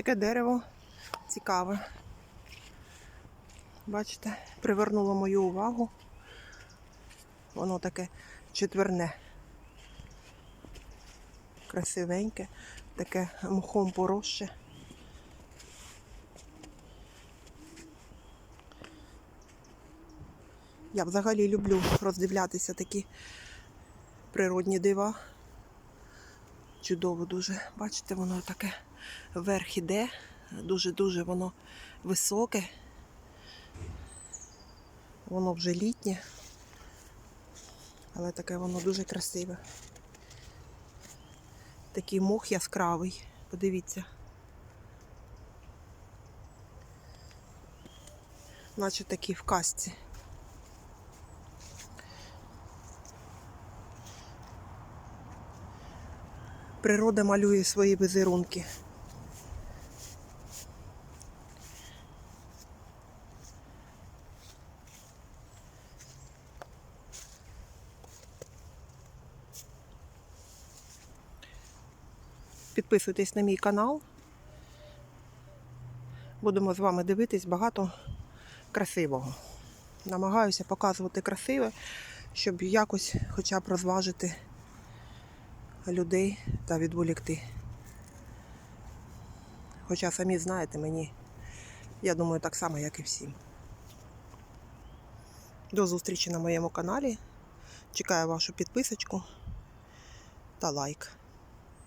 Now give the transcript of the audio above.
таке дерево цікаве. Бачите, привернуло мою увагу. Воно таке четверне. Красивеньке, таке мхом поросше. Я взагалі люблю роздивлятися такі природні дива. Чудово дуже. Бачите, воно таке вверх іде. Дуже-дуже воно високе. Воно вже літнє. Але таке воно дуже красиве. Такий мох яскравий. Подивіться. Наче такий в касці. Природа малює свої візерунки. Підписуйтесь на мій канал. Будемо з вами дивитись багато красивого. Намагаюся показувати красиве, щоб якось хоча б розважити людей та відволікти. Хоча самі знаєте мені, я думаю, так само, як і всім. До зустрічі на моєму каналі. Чекаю вашу підписочку та лайк.